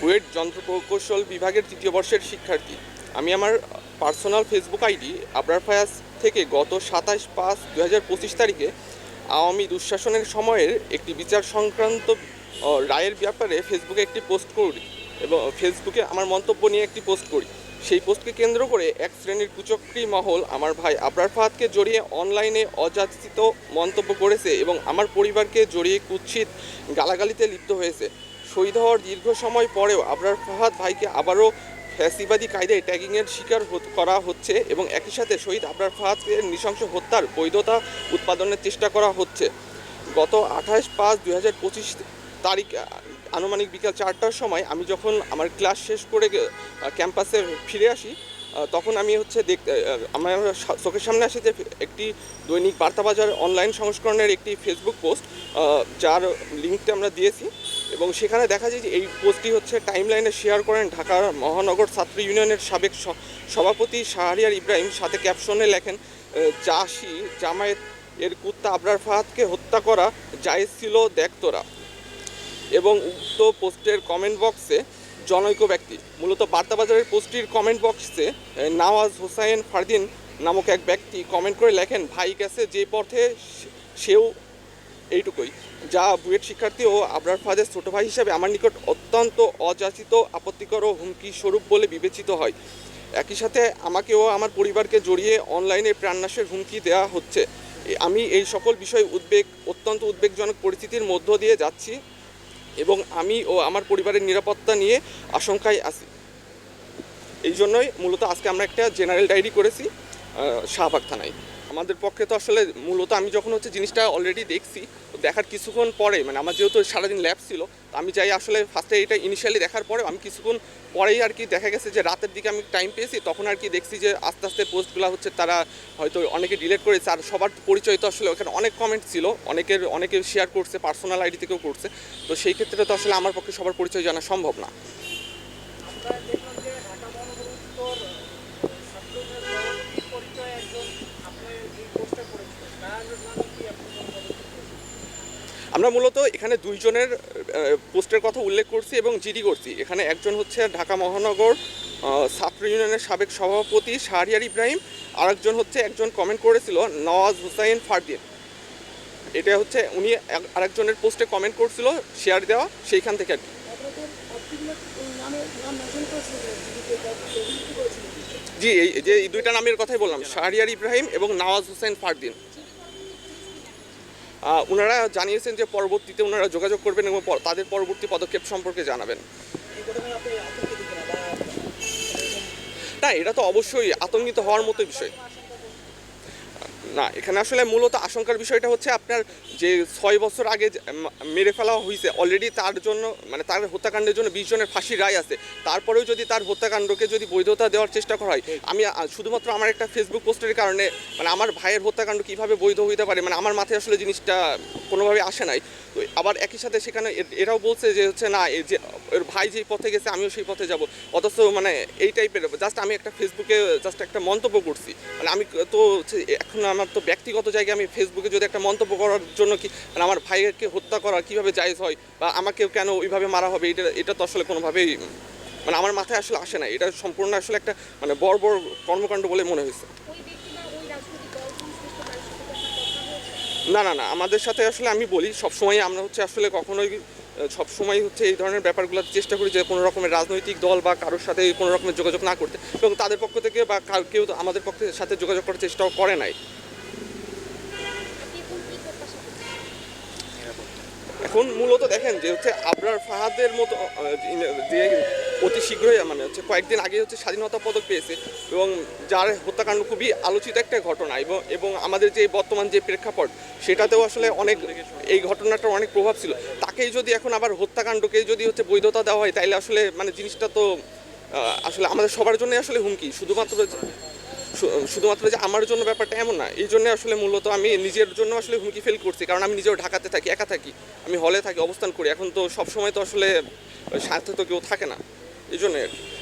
বুয়েট যন্ত্র প্রকৌশল বিভাগের তৃতীয় বর্ষের শিক্ষার্থী। আমি আমার personal Facebook ID Abrar Fayaz থেকে গত সাতাশ পাঁচ দু হাজার পঁচিশ তারিখে আওয়ামী দুঃশাসনের সময়ের একটি বিচার সংক্রান্ত রায়ের ব্যাপারে ফেসবুকে একটি পোস্ট করি এবং ফেসবুকে আমার মন্তব্য নিয়ে একটি পোস্ট করি। সেই পোস্টকে কেন্দ্র করে এক শ্রেণির কুচক্রী মহল আমার ভাই আবরার ফাহাদকে জড়িয়ে অনলাইনে অযাচিত মন্তব্য করেছে এবং আমার পরিবারকে জড়িয়ে কুৎসিত গালাগালিতে লিপ্ত হয়েছে। শহীদ হওয়ার দীর্ঘ সময় পরেও আবরার ফাহাদ ভাইকে আবারও ফ্যাসিবাদী কায়দায় ট্যাগিংয়ের শিকার করা হচ্ছে এবং একই সাথে শহীদ আবরার ফাহাদকে নৃশংস হত্যার বৈধতা উৎপাদনের চেষ্টা করা হচ্ছে। গত আঠাশ পাঁচ দুই হাজার পঁচিশ তারিখ আনুমানিক বিকাল চারটার সময় আমি যখন আমার ক্লাস শেষ করে ক্যাম্পাসে ফিরে আসি তখন আমি হচ্ছে দেখতে আমার চোখের সামনে আসে যে একটি দৈনিক বার্তাবাজার অনলাইন সংস্করণের একটি ফেসবুক পোস্ট যার লিঙ্কটা আমরা দিয়েছি। এবং সেখানে দেখা যায় যে এই পোস্টটি হচ্ছে টাইমলাইনে শেয়ার করেন ঢাকার মহানগর ছাত্র ইউনিয়নের সাবেক সভাপতি শাহরিয়ার ইব্রাহিম। সাথে ক্যাপশনে লেখেন জাসি জামায়াত এর কুত্তা আবরার ফাহাদকে হত্যা করা জায়েজ ছিল, দেখ তোরা। এবং উক্ত পোস্টের কমেন্ট বক্সে জনৈক ব্যক্তি। মূলত বার্তাবাজারের পোস্টটির কমেন্ট বক্সে নওয়াজ হোসাইন ফারদিন নামক এক ব্যক্তি কমেন্ট করে লেখেন, ভাই গেছে যে পথে সেও এইটুকুই। যা বুয়েট শিক্ষার্থী ও আবরার ফাদের ছোট ভাই হিসাবে আমার নিকট অত্যন্ত অযাচিত, আপত্তিকর ও হুমকি স্বরূপ বলে বিবেচিত হয়। একই সাথে আমাকে ও আমার পরিবারকে জড়িয়ে অনলাইনে প্রাণনাশের হুমকি দেওয়া হচ্ছে। আমি এই সকল বিষয়ে উদ্বেগ, অত্যন্ত উদ্বেগজনক পরিস্থিতির মধ্য দিয়ে যাচ্ছি এবং আমি ও আমার পরিবারের নিরাপত্তা নিয়ে আশঙ্কায় আছি। এই জন্যই মূলত আজকে আমরা একটা জেনারেল ডায়েরি করেছি। শাহবাগ থানায়। আমাদের পক্ষে তো আসলে মূলত আমি যখন হচ্ছে জিনিসটা অলরেডি দেখছি দেখার কিছুক্ষণ পরে মানে আমার যেহেতু সারাদিন ল্যাব ছিল, তো আমি চাই আসলে ফার্স্টে এটা ইনিশিয়ালি দেখার পরে আমি কিছুক্ষণ পরেই আর কি দেখা গেছে যে রাতের দিকে আমি টাইম পেয়েছি, তখন আর কি দেখছি যে আস্তে আস্তে পোস্টগুলো হচ্ছে তারা হয়তো অনেকে ডিলেট করেছে, আর সবার পরিচয় তো আসলে ওখানে অনেক কমেন্ট ছিল, অনেকের, অনেকে শেয়ার করছে পার্সোনাল আইডি থেকেও করছে, তো সেই ক্ষেত্রে তো আসলে আমার পক্ষে সবার পরিচয় জানা সম্ভব না আমরা দেখলাম যে ঢাকা মহানগর উত্তর ছাত্রদের সভাপতির পরিচয় একজন আপনি যে পোস্টে করেছিলেন তার নামে কি আপনি কোনো পদক্ষেপ নিয়েছেন? আমরা মূলত এখানে দুইজনের পোস্টের কথা উল্লেখ করছি এবং জিডি করছি। এখানে একজন হচ্ছে ঢাকা মহানগর ছাত্র ইউনিয়নের সাবেক সভাপতি শাহরিয়ার ইব্রাহিম, আরেকজন হচ্ছে একজন কমেন্ট করেছিল নওয়াজ হুসাইন ফারদিন। এটা হচ্ছে উনি আরেকজনের পোস্টে কমেন্ট করছিল শেয়ার দেওয়া, সেইখান থেকে আর কি। জি, এই যে এই দুইটা নামের কথাই বললাম, শাহরিয়ার ইব্রাহিম এবং নওয়াজ হোসেন ফারদিন। ওনারা জানিয়েছেন যে পরবর্তীতে ওনারা যোগাযোগ করবেন এবং তাদের পরবর্তী পদক্ষেপ সম্পর্কে জানাবেন। না, এটা তো অবশ্যই আতঙ্কিত হওয়ার মতো বিষয়। না, এখানে আসলে মূলত আশঙ্কার বিষয়টা হচ্ছে আপনার যে ছয় বছর আগে মেরে ফেলা হয়েছে অলরেডি তার জন্য মানে তার হত্যাকাণ্ডের জন্য বিশ জনের ফাঁসির রায় আছে। তারপরেও যদি তার হত্যাকাণ্ডকে যদি বৈধতা দেওয়ার চেষ্টা করা হয়, আমি শুধুমাত্র আমার একটা ফেসবুক পোস্টের কারণে মানে আমার ভাইয়ের হত্যাকাণ্ড কীভাবে বৈধ হইতে পারে মানে আমার মাথায় আসলে জিনিসটা কোনোভাবে আসে নাই। তো আবার একই সাথে সেখানে এরাও বলছে যে হচ্ছে না এই যে ওর ভাই যেই পথে গেছে আমিও সেই পথে যাব। অথচ মানে এই টাইপের জাস্ট আমি একটা ফেসবুকে জাস্ট একটা মন্তব্য করছি। মানে আমি তো হচ্ছে এখন আমার তো ব্যক্তিগত জায়গায় আমি ফেসবুকে যদি একটা মন্তব্য করার জন্য কি মানে আমার ভাইকে হত্যা করা কীভাবে জায়েজ হয় বা আমাকেও কেন ওইভাবে মারা হবে এটা এটা তো আসলে কোনোভাবেই মানে আমার মাথায় আসলে আসে না। এটা সম্পূর্ণ আসলে একটা মানে বড় বড় কর্মকাণ্ড বলে মনে হয়েছে। না না না আমাদের সাথে আসলে আমি বলি সবসময় আমরা হচ্ছে আসলে কখনোই সবসময় হচ্ছে এই ধরনের ব্যাপারগুলো চেষ্টা করি যে কোনো রকমের রাজনৈতিক দল বা কারোর সাথে কোনো রকমের যোগাযোগ না করতে এবং তাদের পক্ষ থেকে বা কেউ আমাদের পক্ষের সাথে যোগাযোগ করার চেষ্টাও করে নাই। এখন মূলত দেখেন যে হচ্ছে আবরার ফাহাদের মতো যে অতি শীঘ্রই মানে হচ্ছে কয়েকদিন আগে হচ্ছে স্বাধীনতা পদক পেয়েছে এবং যার হত্যাকাণ্ড খুবই আলোচিত একটা ঘটনা এবং এবং আমাদের যে বর্তমান যে প্রেক্ষাপট, সেটাতেও আসলে অনেক এই ঘটনাটার অনেক প্রভাব ছিল। তাকেই যদি এখন আবার হত্যাকাণ্ডকে যদি হচ্ছে বৈধতা দেওয়া হয়, তাইলে আসলে মানে জিনিসটা তো আসলে আমাদের সবার জন্য আসলে হুমকি। শুধুমাত্র শুধুমাত্র যে আমার জন্য ব্যাপারটা এমন না, এই জন্য আসলে মূলত আমি নিজের জন্য আসলে হুমকি ফেল করছি। কারণ আমি নিজেও ঢাকাতে থাকি, একা থাকি। আমি হলে থাকি, অবস্থান করি। এখন তো সবসময় তো আসলে সাথে তো কেউ থাকে না। এই জন্য আর কি।